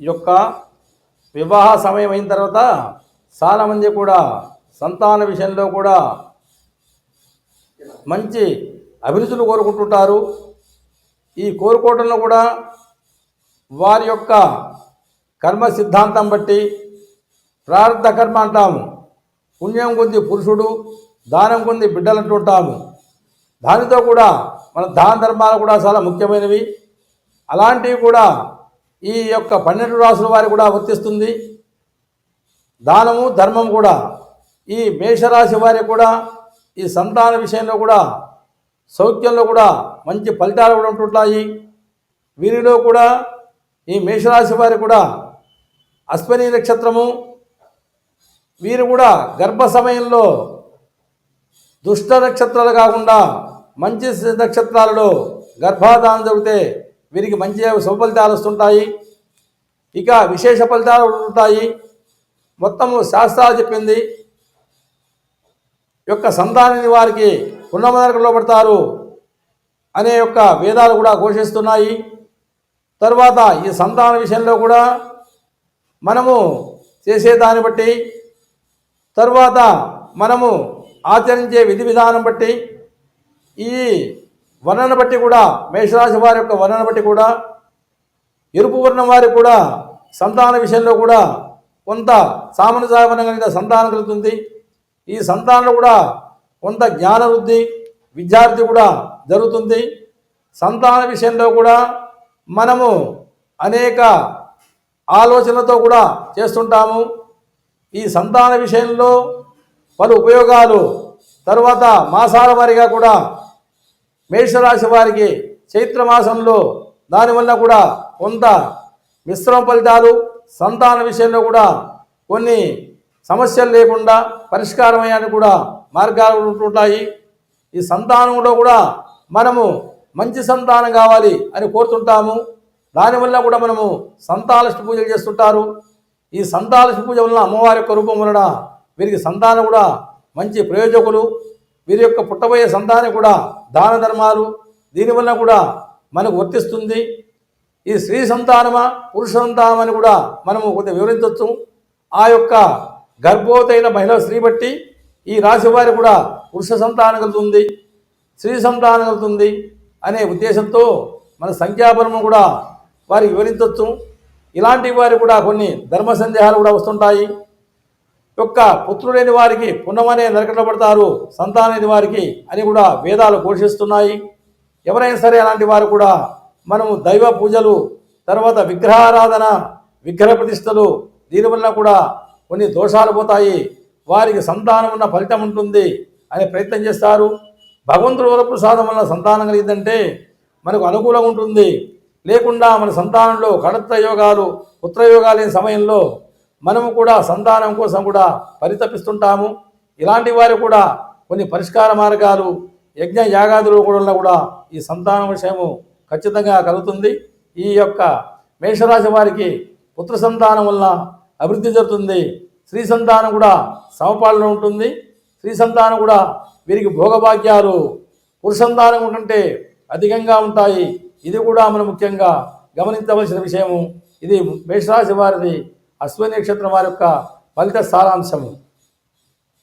ఈ యొక్క వివాహ సమయం అయిన తర్వాత చాలామంది కూడా సంతాన విషయంలో కూడా మంచి అభిరుచులు కోరుకుంటుంటారు. ఈ కోరుకోవడంలో కూడా వారి యొక్క కర్మ సిద్ధాంతం బట్టి ప్రారంధ కర్మ అంటాము. పుణ్యం కొంది పురుషుడు దానం కొంది బిడ్డలు అంటుంటాము దానితో కూడా మన దాన ధర్మాలు కూడా చాలా ముఖ్యమైనవి. అలాంటివి కూడా ఈ యొక్క పన్నెండు రాసుల వారి కూడా వర్తిస్తుంది. దానము ధర్మం కూడా. ఈ మేషరాశి వారికి కూడా ఈ సంతాన విషయంలో కూడా సౌఖ్యంలో కూడా మంచి ఫలితాలు కూడా ఉంటుంటాయి. వీరిలో కూడా ఈ మేషరాశి వారి కూడా అశ్వని నక్షత్రము వీరు కూడా గర్భ సమయంలో దుష్ట నక్షత్రాలు కాకుండా మంచి నక్షత్రాలలో గర్భాధానం జరిగితే వీరికి మంచి శుభ ఫలితాలు వస్తుంటాయి. ఇక విశేష ఫలితాలు ఉంటాయి. మొత్తము శాస్త్రాలు చెప్పింది. యొక్క సంతానాన్ని వారికి పుణ్యమనరకంలో పడతారు అనే యొక్క వేదాలు కూడా ఘోషిస్తున్నాయి. తర్వాత ఈ సంతాన విషయంలో కూడా మనము చేసేదాన్ని బట్టి తర్వాత మనము ఆచరించే విధి విధానం బట్టి ఈ వర్ణన బట్టి కూడా మేషరాశి వారి యొక్క వర్ణన బట్టి కూడా ఎరుపు వర్ణం వారికి కూడా సంతాన విషయంలో కూడా కొంత సామాన్య కలిగిన సంతానం కలుగుతుంది. ఈ సంతానంలో కూడా కొంత జ్ఞాన వృద్ధి విద్యార్థి కూడా జరుగుతుంది. సంతాన విషయంలో కూడా మనము అనేక ఆలోచనలతో కూడా చేస్తుంటాము. ఈ సంతాన విషయంలో పలు ఉపయోగాలు తర్వాత మాసాల వారిగా కూడా మేషరాశి వారికి చైత్ర మాసంలో దానివల్ల కూడా కొంత మిశ్రమ ఫలితాలు సంతాన విషయంలో కూడా కొన్ని సమస్యలు లేకుండా పరిష్కారమయ్యానికి కూడా మార్గాలు ఉంటుంటాయి. ఈ సంతానంలో కూడా మనము మంచి సంతానం కావాలి అని కోరుతుంటాము. దానివల్ల కూడా మనము సంతాలష్టి పూజలు చేస్తుంటారు. ఈ సంతాలష్టి పూజ వలన అమ్మవారి యొక్క రూపం వలన వీరికి సంతానం కూడా మంచి ప్రయోజకులు వీరి యొక్క పుట్టబోయే సంతానం కూడా దాన ధర్మాలు దీనివల్ల కూడా మనకు వర్తిస్తుంది. ఈ స్త్రీ సంతానమా పురుష సంతానమని అని కూడా మనము కొంత వివరించవచ్చు. ఆ యొక్క గర్భవతైన మహిళ స్త్రీ బట్టి ఈ రాశి వారి కూడా పురుష సంతానం కలుగుతుంది స్త్రీ సంతానం కలుగుతుంది అనే ఉద్దేశంతో మన సంఖ్యాబలము కూడా వారికి వివరించవచ్చు. ఇలాంటి వారి కూడా కొన్ని ధర్మ సందేహాలు కూడా వస్తుంటాయి. యొక్క పుత్రుడైన వారికి పుణ్యమనే నరకట్లో పడతారు సంతానైన వారికి అని కూడా వేదాలు ఘోషిస్తున్నాయి. ఎవరైనా సరే అలాంటి వారు కూడా మనము దైవ పూజలు తర్వాత విగ్రహారాధన విగ్రహ ప్రతిష్టలు దీనివల్ల కూడా కొన్ని దోషాలు పోతాయి. వారికి సంతానం ఉన్న ఫలితం ఉంటుంది అనే ప్రయత్నం చేస్తారు. భగవంతుడు ప్రసాదం వల్ల సంతానం కలిగిందంటే మనకు అనుకూలంగా ఉంటుంది. లేకుండా మన సంతానంలో కడత్ర యోగాలు పుత్రయోగాలు లేని సమయంలో మనము కూడా సంతానం కోసం కూడా పరితపిస్తుంటాము. ఇలాంటి వారు కూడా కొన్ని పరిష్కార మార్గాలు యజ్ఞ యాగాదులు కూడా కూడా ఈ సంతానం విషయము ఖచ్చితంగా కలుగుతుంది. ఈ యొక్క మేషరాశి వారికి పుత్ర సంతానం వల్ల అభివృద్ధి జరుగుతుంది. స్త్రీ సంతానం కూడా సమపాలన ఉంటుంది. స్త్రీ సంతానం కూడా వీరికి భోగభాగ్యాలు పురుష సంతానం కంటే అధికంగా ఉంటాయి. ఇది కూడా మనం ముఖ్యంగా గమనించవలసిన విషయము. ఇది మేషరాశి వారిది అశ్వ నక్షత్రం వారి యొక్క ఫలిత సారాంశము.